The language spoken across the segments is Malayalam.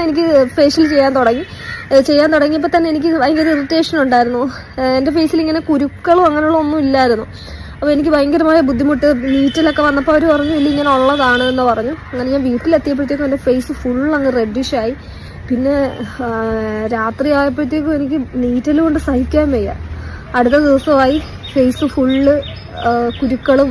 അങ്ങനെ എനിക്ക് ഫേഷ്യൽ ചെയ്യാൻ തുടങ്ങി. ചെയ്യാൻ തുടങ്ങിയപ്പോൾ തന്നെ എനിക്ക് ഭയങ്കര ഇറിറ്റേഷൻ ഉണ്ടായിരുന്നു. എന്റെ ഫേസിൽ ഇങ്ങനെ കുരുക്കളും അങ്ങനെയുള്ള ഒന്നും ഇല്ലായിരുന്നു. അപ്പോൾ എനിക്ക് ഭയങ്കരമായ ബുദ്ധിമുട്ട്. നീറ്റിലൊക്കെ വന്നപ്പോൾ അവർ പറഞ്ഞു ഇല്ല ഇങ്ങനെ ഉള്ളതാണ് എന്ന് പറഞ്ഞു. അങ്ങനെ ഞാൻ വീട്ടിലെത്തിയപ്പോഴത്തേക്കും എന്റെ ഫേസ് ഫുൾ അങ്ങ് റെഡിഷായി പിന്നെ രാത്രി ആയപ്പോഴത്തേക്കും എനിക്ക് നീറ്റൽ കൊണ്ട് സഹിക്കാൻ വയ്യ. അടുത്ത ദിവസമായി ഫേസ് ഫുള്ള് കുരുക്കളും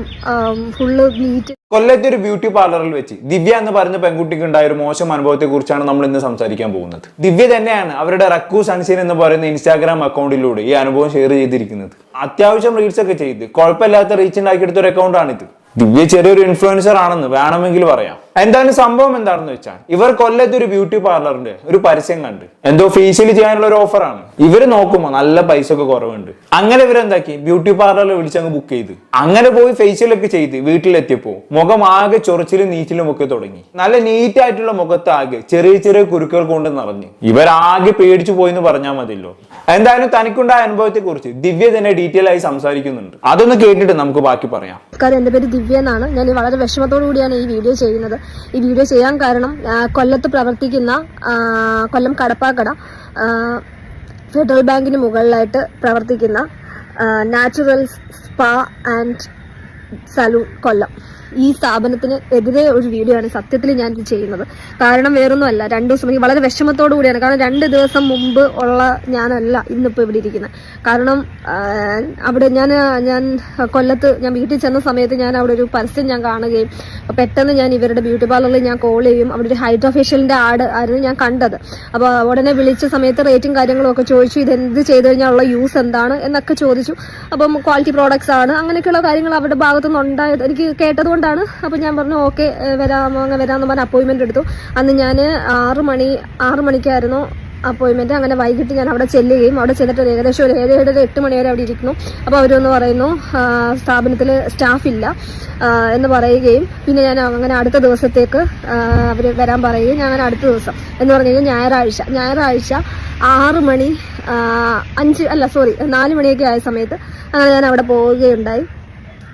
ഫുള്ള് നീറ്റ് കൊല്ലത്തെ ഒരു ബ്യൂട്ടി പാർലറിൽ വെച്ച് ദിവ്യ എന്ന് പറഞ്ഞ പെൺകുട്ടിക്ക് ഉണ്ടായ ഒരു മോശം അനുഭവത്തെ കുറിച്ചാണ് നമ്മൾ ഇന്ന് സംസാരിക്കാൻ പോകുന്നത്. ദിവ്യ തന്നെയാണ് അവരുടെ റക്കു സൺസീൻ എന്ന് പറയുന്ന ഇൻസ്റ്റാഗ്രാം അക്കൗണ്ടിലൂടെ ഈ അനുഭവം ഷെയർ ചെയ്തിരിക്കുന്നത്. അത്യാവശ്യം റീൽസ് ഒക്കെ ചെയ്ത്. കുഴപ്പമില്ലാത്ത റീച്ച് ഉണ്ടാക്കിയെടുത്ത ഒരു അക്കൗണ്ടാണിത് ദിവ്യ ചെറിയൊരു ഇൻഫ്ലുവൻസർ ആണെന്ന് വേണമെങ്കിൽ പറയാം. എന്തായാലും സംഭവം എന്താണെന്ന് വെച്ചാൽ ഇവർ കൊല്ലത്ത് ഒരു ബ്യൂട്ടി പാർലറിന്റെ ഒരു പരസ്യം കണ്ട്. എന്തോ ഫേഷ്യൽ ചെയ്യാനുള്ള ഒരു ഓഫറാണ് ഇവർ നോക്കുമ്പോൾ നല്ല പൈസ ഒക്കെ കുറവുണ്ട്. അങ്ങനെ ഇവരെന്താക്കി ബ്യൂട്ടി പാർലറിൽ വിളിച്ചങ്ങ് ബുക്ക് ചെയ്ത്. അങ്ങനെ പോയി ഫേഷ്യൽ ഒക്കെ ചെയ്ത് വീട്ടിലെത്തിയപ്പോ മുഖം ആകെ ചൊറിച്ചിലും നീറ്റിലും ഒക്കെ തുടങ്ങി. നല്ല നീറ്റ് ആയിട്ടുള്ള മുഖത്ത് ആകെ ചെറിയ ചെറിയ കുരുക്കൾ കൊണ്ട് നിറഞ്ഞു. ഇവരാകെ പേടിച്ചു എന്ന് പറഞ്ഞാൽ മതിയല്ലോ. എന്തായാലും തനിക്കുണ്ടായ അനുഭവത്തെ കുറിച്ച് ദിവ്യ തന്നെ ഡീറ്റെയിൽ ആയി സംസാരിക്കുന്നുണ്ട്. അതൊന്ന് കേട്ടിട്ട് നമുക്ക് ബാക്കി പറയാം. എന്റെ പേര് ദിവ്യ എന്നാണ്. ഞാൻ വളരെ വിഷമത്തോടു കൂടിയാണ് ഈ വീഡിയോ ചെയ്യുന്നത്. ഈ വീഡിയോ ചെയ്യാൻ കാരണം കൊല്ലത്ത് പ്രവർത്തിക്കുന്ന കൊല്ലം കടപ്പാക്കട ഫെഡറൽ ബാങ്കിന് മുകളിലായിട്ട് പ്രവർത്തിക്കുന്ന natural spa and salon Kollam. ഈ സ്ഥാപനത്തിന് എതിരെ ഒരു വീഡിയോ ആണ് സത്യത്തിൽ ഞാൻ ചെയ്യുന്നത്. കാരണം വേറൊന്നുമല്ല രണ്ടു ദിവസം വളരെ വിഷമത്തോടു കൂടിയാണ്. കാരണം രണ്ട് ദിവസം മുമ്പ് ഉള്ള ഞാനല്ല ഇന്നിപ്പോൾ ഇവിടെ ഇരിക്കുന്നത് കാരണം അവിടെ ഞാൻ ഞാൻ കൊല്ലത്ത് ഞാൻ വീട്ടിൽ ചെന്ന സമയത്ത് ഞാൻ അവിടെ ഒരു പരസ്യം ഞാൻ കാണുകയും പെട്ടെന്ന് ഞാൻ ഇവരുടെ ബ്യൂട്ടി പാർലറിൽ ഞാൻ കോൾ ചെയ്യും അവിടെ ഒരു ഹൈഡ്രോ ആഡ് ആയിരുന്നു ഞാൻ കണ്ടത്. അപ്പോൾ ഉടനെ വിളിച്ച സമയത്ത് റേറ്റും കാര്യങ്ങളും ഒക്കെ ചോദിച്ചു ഇത് എന്ത് കഴിഞ്ഞാൽ ഉള്ള യൂസ് എന്താണ്? എന്നൊക്കെ ചോദിച്ചു. അപ്പം ക്വാളിറ്റി പ്രോഡക്ട്സ് ആണ്. അങ്ങനെയൊക്കെയുള്ള കാര്യങ്ങൾ അവരുടെ ഭാഗത്തുനിന്ന് ഉണ്ടായത് എനിക്ക് കേട്ടതുകൊണ്ടാണ് അപ്പോൾ ഞാൻ പറഞ്ഞു ഓക്കെ വരാമോ? അങ്ങനെ വരാമെന്ന് പറഞ്ഞ് അപ്പോയിന്റ്മെന്റ് എടുത്തു. അന്ന് ഞാൻ ആറ് മണി ആറ് മണിക്കായിരുന്നു അപ്പോയിൻമെന്റ് അങ്ങനെ വൈകിട്ട് ഞാൻ അവിടെ ചെല്ലുകയും അവിടെ ചെന്നിട്ട് ഏകദേശം ഒരു ഏഴ് ഏഴര എട്ട് മണി വരെ അവിടെ ഇരിക്കുന്നു. അപ്പോൾ അവരൊന്ന് പറയുന്നു സ്ഥാപനത്തിൽ സ്റ്റാഫില്ല എന്ന് പറയുകയും പിന്നെ ഞാൻ അങ്ങനെ അടുത്ത ദിവസത്തേക്ക് അവർ വരാൻ പറയുകയും ഞാൻ അങ്ങനെ അടുത്ത ദിവസം എന്ന് പറഞ്ഞു കഴിഞ്ഞാൽ ഞായറാഴ്ച. ഞായറാഴ്ച ആറ് മണി അഞ്ച് അല്ല സോറി നാല് മണിയൊക്കെ ആയ സമയത്ത് അങ്ങനെ ഞാൻ അവിടെ പോവുകയുണ്ടായി.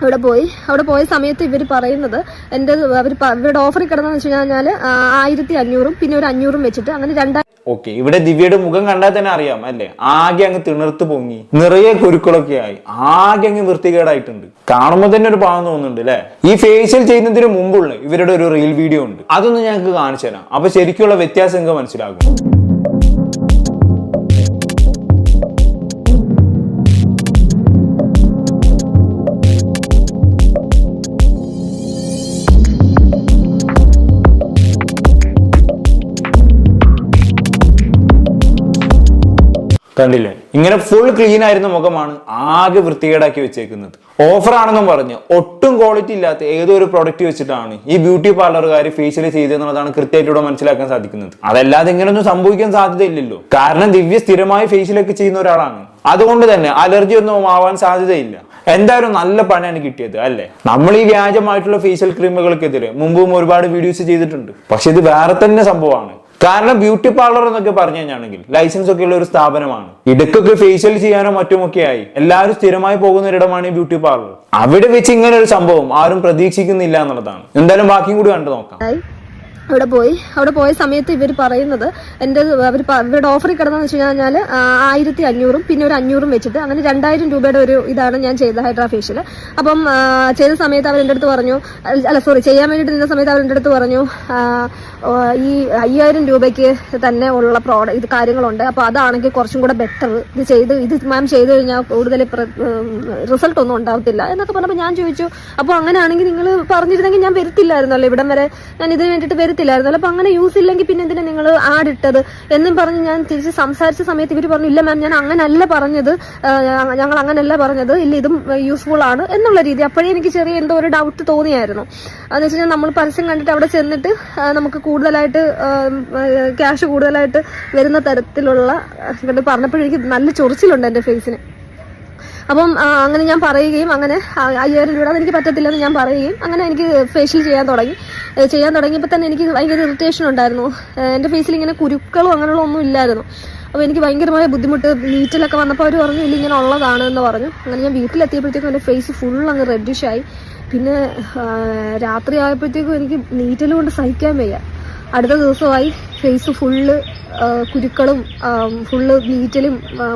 അവിടെ പോയി. അവിടെ പോയ സമയത്ത് ഇവർ പറയുന്നത് എന്റെ അവർ ഇവരുടെ ഓഫറിൽ കിടന്നെന്ന് വെച്ച് കഴിഞ്ഞാൽ ആയിരത്തി അഞ്ഞൂറും പിന്നെ ഒരു അഞ്ഞൂറും വെച്ചിട്ട് അങ്ങനെ രണ്ടായിരം ഓക്കെ ഇവിടെ ദിവ്യയുടെ മുഖം കണ്ടാൽ തന്നെ അറിയാം അല്ലേ? ആകെ അങ്ങ് തിണർത്ത് പൊങ്ങി. നിറയെ കുരുക്കളൊക്കെ ആയി. ആകെ അങ്ങ് വൃത്തികേടായിട്ടുണ്ട്. കാണുമ്പോൾ തന്നെ ഒരു പാവം തോന്നുന്നുണ്ട് അല്ലേ? ഈ ഫേഷ്യൽ ചെയ്യുന്നതിന് മുമ്പുള്ള ഇവരുടെ ഒരു റീൽ വീഡിയോ ഉണ്ട്. അതൊന്ന് ഞങ്ങൾക്ക് കാണിച്ചു തരാം അപ്പൊ ശരിക്കുള്ള വ്യത്യാസം നിങ്ങൾക്ക് മനസ്സിലാകും. കണ്ടില്ലേ? ഇങ്ങനെ ഫുൾ ക്ലീൻ ആയിരുന്ന മുഖമാണ് ആകെ വൃത്തികേടാക്കി വെച്ചേക്കുന്നത്. ഓഫർ ആണെന്നും പറഞ്ഞ്. ഒട്ടും ക്വാളിറ്റി ഇല്ലാത്ത ഏതൊരു ഒരു പ്രൊഡക്റ്റ് വെച്ചിട്ടാണ് ഈ ബ്യൂട്ടി പാർലറുകാർ ഫേഷ്യൽ ചെയ്തെന്നുള്ളതാണ് കൃത്യമായിട്ട് ഇവിടെ മനസ്സിലാക്കാൻ സാധിക്കുന്നത്. അതല്ലാതെ ഇങ്ങനെയൊന്നും സംഭവിക്കാൻ സാധ്യതയില്ലല്ലോ. കാരണം ദിവ്യ സ്ഥിരമായി ഫേഷ്യലൊക്കെ ചെയ്യുന്ന ഒരാളാണ്. അതുകൊണ്ട് തന്നെ അലർജി ഒന്നും ആവാൻ സാധ്യതയില്ല. എന്തായാലും നല്ല പണിയാണ് കിട്ടിയത് അല്ലെ? നമ്മൾ ഈ വ്യാജമായിട്ടുള്ള ഫേഷ്യൽ ക്രീമുകൾക്കെതിരെ മുമ്പും ഒരുപാട് വീഡിയോസ് ചെയ്തിട്ടുണ്ട്. പക്ഷെ ഇത് വേറെ തന്നെ സംഭവമാണ്. കാരണം ബ്യൂട്ടി പാർലർ എന്നൊക്കെ പറഞ്ഞു കഴിഞ്ഞാണെങ്കിൽ ലൈസൻസ് ഒക്കെ ഉള്ള ഒരു സ്ഥാപനമാണ്. ഇടുക്കൊക്കെ ഫേഷ്യൽ ചെയ്യാനോ മറ്റുമൊക്കെ ആയി. എല്ലാവരും സ്ഥിരമായി പോകുന്ന ഒരിടമാണ് ഈ ബ്യൂട്ടി പാർലർ അവിടെ വെച്ച് ഇങ്ങനെ ഒരു സംഭവം ആരും പ്രതീക്ഷിക്കുന്നില്ല എന്നുള്ളതാണ്. എന്തായാലും ബാക്കിയും കൂടി കണ്ടു നോക്കാം. അവിടെ പോയി. അവിടെ പോയ സമയത്ത് ഇവർ പറയുന്നത് എന്റെ അവർ ഇവരുടെ ഓഫറിൽ കിടന്നെന്ന് വെച്ച് കഴിഞ്ഞാൽ ആയിരത്തി അഞ്ഞൂറും പിന്നെ ഒരു അഞ്ഞൂറും വെച്ചിട്ട് അങ്ങനെ രണ്ടായിരം രൂപയുടെ ഒരു ഇതാണ് ഞാൻ ചെയ്ത ഹൈഡ്രാ ഫേഷ്യൽ അപ്പം ചെയ്ത സമയത്ത് അവർ എന്റെ അടുത്ത് പറഞ്ഞു അല്ല സോറി ചെയ്യാൻ വേണ്ടിയിട്ട് നിന്ന സമയത്ത് അവർ എന്റെ അടുത്ത് പറഞ്ഞു ഈ അയ്യായിരം രൂപയ്ക്ക് തന്നെ ഉള്ള പ്രോഡക്റ്റ് ഇത് കാര്യങ്ങളുണ്ട്. അപ്പോൾ അതാണെങ്കിൽ കുറച്ചും കൂടെ ബെറ്റർ ഇത് ചെയ്ത് ഇത് മാം ചെയ്ത് കഴിഞ്ഞാൽ കൂടുതൽ റിസൾട്ട് ഒന്നും ഉണ്ടാവത്തില്ല എന്നൊക്കെ പറഞ്ഞപ്പോൾ ഞാൻ ചോദിച്ചു അപ്പോൾ അങ്ങനെയാണെങ്കിൽ നിങ്ങൾ പറഞ്ഞിരുന്നെങ്കിൽ ഞാൻ വരത്തില്ലായിരുന്നല്ലോ. ഇവിടം വരെ ഞാൻ ഇതിന് വേണ്ടിയിട്ട് വരത്തില്ലായിരുന്നല്ലോ അപ്പൊ അങ്ങനെ യൂസ് ഇല്ലെങ്കിൽ പിന്നെ എന്തിനാ നിങ്ങൾ ആഡ് ഇട്ടത്? എന്നും പറഞ്ഞ് ഞാൻ തിരിച്ച് സംസാരിച്ച സമയത്ത് ഇവർ പറഞ്ഞു ഇല്ല മാം ഞാൻ അങ്ങനല്ല പറഞ്ഞത്. ഞങ്ങൾ അങ്ങനല്ല പറഞ്ഞത്. ഇല്ല ഇതും യൂസ്ഫുൾ ആണ്. എന്നുള്ള രീതി. അപ്പോഴേ എനിക്ക് ചെറിയ എന്തോ ഒരു ഡൗട്ട് തോന്നിയായിരുന്നു. അതെന്ന് വെച്ചാൽ നമ്മൾ പരസ്യം കണ്ടിട്ട് അവിടെ ചെന്നിട്ട് നമുക്ക് കൂടുതലായിട്ട് ക്യാഷ് കൂടുതലായിട്ട് വരുന്ന തരത്തിലുള്ള ഇവർ എനിക്ക് നല്ല ചൊറിച്ചിലുണ്ട് എന്റെ ഫേസിന് അപ്പം അങ്ങനെ ഞാൻ പറയുകയും അങ്ങനെ അയ്യായിരം രൂപ എനിക്ക് പറ്റത്തില്ലെന്ന് ഞാൻ പറയുകയും അങ്ങനെ എനിക്ക് ഫേഷ്യൽ ചെയ്യാൻ തുടങ്ങി. ചെയ്യാൻ തുടങ്ങിയപ്പോൾ തന്നെ എനിക്ക് ഭയങ്കര ഇറിറ്റേഷൻ ഉണ്ടായിരുന്നു. എന്റെ ഫേസിൽ ഇങ്ങനെ കുരുക്കളും അങ്ങനെയുള്ള ഒന്നും ഇല്ലായിരുന്നു. അപ്പോൾ എനിക്ക് ഭയങ്കരമായ ബുദ്ധിമുട്ട് വീട്ടിലൊക്കെ വന്നപ്പോൾ അവർ പറഞ്ഞു ഇല്ല ഇങ്ങനെ ഉള്ളതാണ് എന്ന് പറഞ്ഞു. അങ്ങനെ ഞാൻ വീട്ടിലെത്തിയപ്പോഴത്തേക്കും എന്റെ ഫേസ് ഫുൾ അങ്ങ് റെഡിഷായി പിന്നെ രാത്രി ആയപ്പോഴത്തേക്കും എനിക്ക് നീറ്റൽ കൊണ്ട് സഹിക്കാൻ വയ്യ. അടുത്ത ദിവസമായി ഫേസ് ഫുള്ള് കുരുക്കളും ഫുള്ള് നീറ്റലും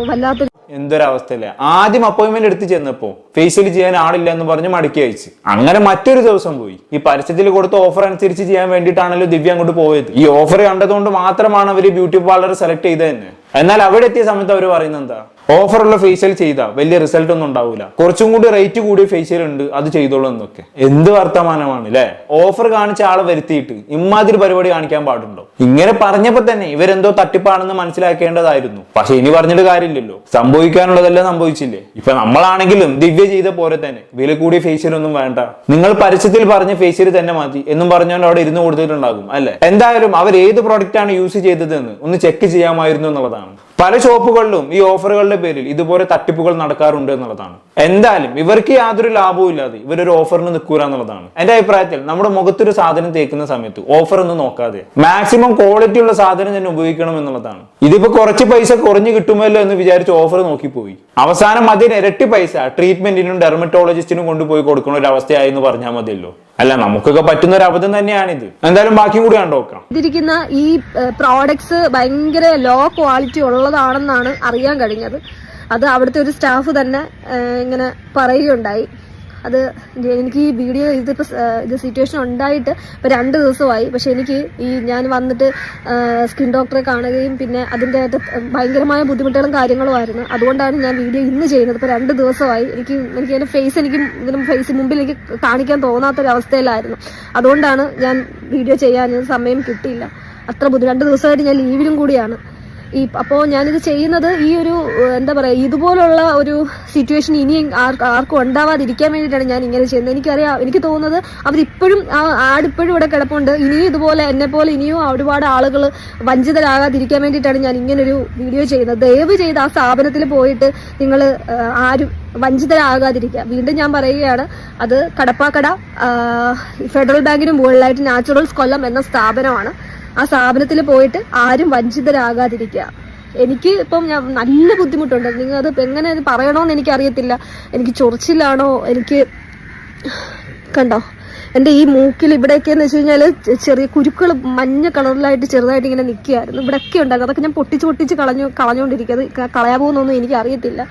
വല്ലാത്ത എന്തൊരവസ്ഥയല്ലേ ആദ്യം അപ്പോയിന്റ്മെന്റ് എടുത്ത് ചെന്നപ്പോ ഫേഷ്യൽ ചെയ്യാൻ ആളില്ല എന്ന് പറഞ്ഞ് മടക്കി അയച്ചു. അങ്ങനെ മറ്റൊരു ദിവസം പോയി. ഈ പരസ്യത്തിൽ കൊടുത്ത ഓഫർ അനുസരിച്ച് ചെയ്യാൻ വേണ്ടിയിട്ടാണല്ലോ ദിവ്യ അങ്ങോട്ട് പോയത്. ഈ ഓഫർ കണ്ടതുകൊണ്ട് മാത്രമാണ് അവർ ബ്യൂട്ടി പാർലർ സെലക്ട് ചെയ്തത് തന്നെ എന്നാൽ അവിടെ എത്തിയ സമയത്ത് അവർ പറയുന്നത് എന്താ? ഓഫറുള്ള ഫേഷ്യൽ ചെയ്താൽ വലിയ റിസൾട്ട് ഒന്നും ഉണ്ടാവില്ല കുറച്ചും കൂടി റേറ്റ് കൂടിയ ഫേഷ്യൽ ഉണ്ട് അത് ചെയ്തോളൂ എന്നൊക്കെ. എന്ത് വർത്തമാനമാണ് അല്ലേ ഓഫർ കാണിച്ച ആളെ വരുത്തിയിട്ട് ഇമാതിരി പരിപാടി കാണിക്കാൻ പാടുണ്ടോ? ഇങ്ങനെ പറഞ്ഞപ്പോ തന്നെ ഇവരെന്തോ തട്ടിപ്പാണെന്ന് മനസ്സിലാക്കേണ്ടതായിരുന്നു. പക്ഷെ ഇനി പറഞ്ഞിട്ട് കാര്യമില്ലല്ലോ. സംഭവിക്കാനുള്ളതെല്ലാം സംഭവിച്ചില്ലേ? ഇപ്പൊ നമ്മളാണെങ്കിലും ദിവ്യ ചെയ്ത പോലെ തന്നെ വില കൂടിയ ഫേഷ്യൽ ഒന്നും വേണ്ട. നിങ്ങൾ പരസ്യത്തിൽ പറഞ്ഞ ഫേഷ്യൽ തന്നെ മതി എന്നും പറഞ്ഞുകൊണ്ട് അവിടെ ഇരുന്ന് കൊടുത്തിട്ടുണ്ടാകും അല്ലെ? എന്തായാലും അവർ ഏത് പ്രോഡക്റ്റ് ആണ് യൂസ് ചെയ്തതെന്ന് ഒന്ന് ചെക്ക് ചെയ്യാമായിരുന്നു എന്നുള്ളതാണ്. പല ഷോപ്പുകളിലും ഈ ഓഫറുകളുടെ പേരിൽ ഇതുപോലെ തട്ടിപ്പുകൾ നടക്കാറുണ്ട് എന്നുള്ളതാണ്. എന്തായാലും ഇവർക്ക് യാതൊരു ലാഭവും ഇല്ലാതെ ഇവരൊരു ഓഫറിന് നിൽക്കൂല എന്നുള്ളതാണ്. എന്റെ അഭിപ്രായത്തിൽ നമ്മുടെ മുഖത്തൊരു സാധനം തേക്കുന്ന സമയത്ത് ഓഫർ ഒന്നും നോക്കാതെ മാക്സിമം ക്വാളിറ്റി ഉള്ള സാധനം തന്നെ ഉപയോഗിക്കണം എന്നുള്ളതാണ്. ഇതിപ്പോ കുറച്ച് പൈസ കുറഞ്ഞു കിട്ടുമല്ലോ എന്ന് വിചാരിച്ച് ഓഫർ നോക്കിപ്പോയി. അവസാനം അതിന് ഇരട്ടി പൈസ ട്രീറ്റ്മെന്റിനും ഡെർമറ്റോളജിസ്റ്റിനും കൊണ്ടുപോയി കൊടുക്കുന്ന ഒരു അവസ്ഥയായെന്ന് പറഞ്ഞാൽ മതിയല്ലോ. അല്ല നമുക്കൊക്കെ പറ്റുന്ന ഒരു അബദ്ധം തന്നെയാണിത്. എന്തായാലും ബാക്കിയും കൂടി കണ്ടോക്കാം ഇതിരിക്കുന്ന ഈ പ്രോഡക്ട്സ് ഭയങ്കര ലോ ക്വാളിറ്റി ഉള്ളതാണെന്നാണ് അറിയാൻ കഴിഞ്ഞത്. അത് അവിടുത്തെ ഒരു സ്റ്റാഫ് തന്നെ ഇങ്ങനെ പറയുകയുണ്ടായി. അത് എനിക്ക് ഈ വീഡിയോ ഇതിപ്പോൾ ഇത് സിറ്റുവേഷൻ ഉണ്ടായിട്ട് ഇപ്പോൾ രണ്ട് ദിവസമായി. പക്ഷെ എനിക്ക് ഈ ഞാൻ വന്നിട്ട് സ്കിൻ ഡോക്ടറെ കാണുകയും പിന്നെ അതിന്റെ ഭയങ്കരമായ ബുദ്ധിമുട്ടുകളും കാര്യങ്ങളും ആയിരുന്നു. അതുകൊണ്ടാണ് ഞാൻ വീഡിയോ ഇന്ന് ചെയ്യുന്നത്. ഇപ്പോൾ രണ്ട് ദിവസമായി. എനിക്ക് എനിക്ക് എന്റെ ഫേസ് എനിക്ക് ഇതിന് ഫേസ് മുമ്പിൽ എനിക്ക് കാണിക്കാൻ തോന്നാത്തൊരവസ്ഥയിലായിരുന്നു. അതുകൊണ്ടാണ് ഞാൻ വീഡിയോ ചെയ്യാൻ സമയം കിട്ടിയില്ല. അത്ര ബുദ്ധി രണ്ട് ദിവസമായിട്ട് ഞാൻ ലീവിലും കൂടിയാണ്. ഈ അപ്പോൾ ഞാനിത് ചെയ്യുന്നത് ഈ ഒരു എന്താ പറയുക ഇതുപോലുള്ള ഒരു സിറ്റുവേഷൻ ഇനിയും ആർ- ആർക്കും ഉണ്ടാവാതിരിക്കാൻ വേണ്ടിയിട്ടാണ് ഞാൻ ഇങ്ങനെ ചെയ്യുന്നത്. എനിക്കറിയാം എനിക്ക് തോന്നുന്നത് അവരിപ്പോഴും ആ ആടിപ്പോഴും ഇവിടെ കിടപ്പുണ്ട്. ഇനിയും ഇതുപോലെ എന്നെ പോലെ ഇനിയും ഒരുപാട് ആളുകൾ വഞ്ചിതരാകാതിരിക്കാൻ വേണ്ടിയിട്ടാണ് ഞാൻ ഇങ്ങനൊരു വീഡിയോ ചെയ്യുന്നത്. ദയവ് ചെയ്ത് ആ സ്ഥാപനത്തിൽ പോയിട്ട് നിങ്ങൾ ആരും വഞ്ചിതരാകാതിരിക്കുക. വീണ്ടും ഞാൻ പറയുകയാണ് അത് കടപ്പാക്കട ഫെഡറൽ ബാങ്കിന് മുകളിലായിട്ട് നാച്ചുറൽസ് കൊല്ലം എന്ന സ്ഥാപനമാണ്. ആ സ്ഥാപനത്തിൽ പോയിട്ട് ആരും വഞ്ചിതരാകാതിരിക്കുക. എനിക്ക് ഇപ്പം ഞാൻ നല്ല ബുദ്ധിമുട്ടുണ്ട്. നിങ്ങൾ അത് എങ്ങനെ പറയണോന്ന് എനിക്ക് എനിക്കറിയത്തില്ല. എനിക്ക് ചൊറിച്ചിലാണോ? എനിക്ക് കണ്ടോ? എന്റെ ഈ മൂക്കിൽ ഇവിടെയൊക്കെ എന്ന് വെച്ച് കഴിഞ്ഞാൽ ചെറിയ കുരുക്കൾ മഞ്ഞ കളറിലായിട്ട് ചെറുതായിട്ട് ഇങ്ങനെ നിൽക്കുകയായിരുന്നു. ഇവിടെയൊക്കെ ഉണ്ടായിരുന്നു. അതൊക്കെ ഞാൻ പൊട്ടിച്ച് പൊട്ടിച്ച് കളഞ്ഞു കളഞ്ഞുകൊണ്ടിരിക്കുക അത് കളയാൻ പോകുന്നൊന്നും എനിക്ക് അറിയത്തില്ല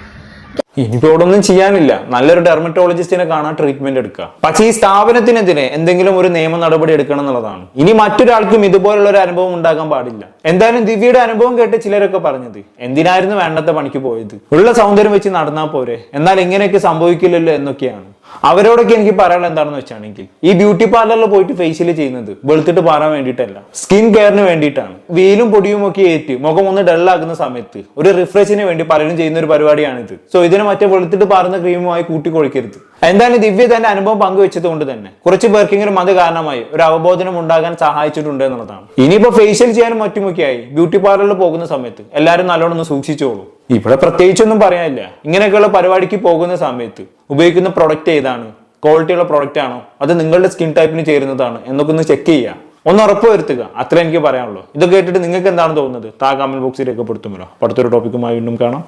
ഇനിയിപ്പോ ഇവിടെ ഒന്നും ചെയ്യാനില്ല. നല്ലൊരു ഡെർമറ്റോളജിസ്റ്റിനെ കാണാൻ ട്രീറ്റ്മെന്റ് എടുക്കുക. പക്ഷേ ഈ സ്ഥാപനത്തിനെതിരെ എന്തെങ്കിലും ഒരു നിയമ നടപടി എടുക്കണം എന്നുള്ളതാണ്. ഇനി മറ്റൊരാൾക്കും ഇതുപോലുള്ള ഒരു അനുഭവം ഉണ്ടാകാൻ പാടില്ല. എന്തായാലും ദിവ്യയുടെ അനുഭവം കേട്ട് ചിലരൊക്കെ പറഞ്ഞത് എന്തിനായിരുന്നു വേണ്ടത്തെ പണിക്ക് പോയത്? ഉള്ള സൗന്ദര്യം വെച്ച് നടന്നാൽ പോരെ? എന്നാൽ ഇങ്ങനെയൊക്കെ സംഭവിക്കില്ലല്ലോ എന്നൊക്കെയാണ്. അവരോടൊക്കെ എനിക്ക് പറയാനുള്ള എന്താണെന്ന് വെച്ചാണെങ്കിൽ ഈ ബ്യൂട്ടി പാർലറിൽ പോയിട്ട് ഫേഷ്യൽ ചെയ്യുന്നത്? വെളുത്തിട്ട് പാറാൻ വേണ്ടിയിട്ടല്ല. സ്കിൻ കെയറിന് വേണ്ടിയിട്ടാണ്. വെയിലും പൊടിയും ഒക്കെ ഏറ്റ് മുഖം ഒന്ന് ഡള്ളാക്കുന്ന സമയത്ത് ഒരു റിഫ്രഷിന് വേണ്ടി പലരും ചെയ്യുന്ന ഒരു പരിപാടിയാണിത്. സോ ഇതിനെ മറ്റേ വെളുത്തിട്ട് പാറുന്ന ക്രീമുമായി കൂട്ടിക്കൊഴിക്കരുത് എന്തായാലും ദിവ്യ തന്റെ അനുഭവം പങ്കുവെച്ചത് കൊണ്ട് തന്നെ? കുറച്ച് പേർക്കെങ്കിലും അത് കാരണമായി. ഒരു അവബോധനം ഉണ്ടാകാൻ സഹായിച്ചിട്ടുണ്ട് എന്നുള്ളതാണ്. ഇനിയിപ്പോ ഫേഷ്യൽ ചെയ്യാനും മറ്റുമൊക്കെയായി. ബ്യൂട്ടി പാർലറിൽ പോകുന്ന സമയത്ത്. എല്ലാവരും നല്ലോണം ഒന്ന് സൂക്ഷിച്ചോളൂ. ഇവിടെ പ്രത്യേകിച്ചൊന്നും പറയാനില്ല. ഇങ്ങനെയൊക്കെയുള്ള പരിപാടിക്ക് പോകുന്ന സമയത്ത് ഉപയോഗിക്കുന്ന പ്രൊഡക്റ്റ് ഏതാണ്? ക്വാളിറ്റി ഉള്ള പ്രൊഡക്റ്റ് ആണോ? അത് നിങ്ങളുടെ സ്കിൻ ടൈപ്പിന് ചേരുന്നതാണ്. എന്നൊക്കെ ഒന്ന് ചെക്ക് ചെയ്യുക. ഒന്ന് ഉറപ്പ് വരുത്തുക. അത്ര എനിക്ക് പറയാനുള്ളൂ. ഇതൊക്കെ കേട്ടിട്ട് നിങ്ങൾക്ക് എന്താണ് തോന്നുന്നത്? താ കമന്റ് ബോക്സിൽ രേഖപ്പെടുത്തുമല്ലോ. അടുത്തൊരു ടോപ്പിക്കുമായി വീണ്ടും കാണാം.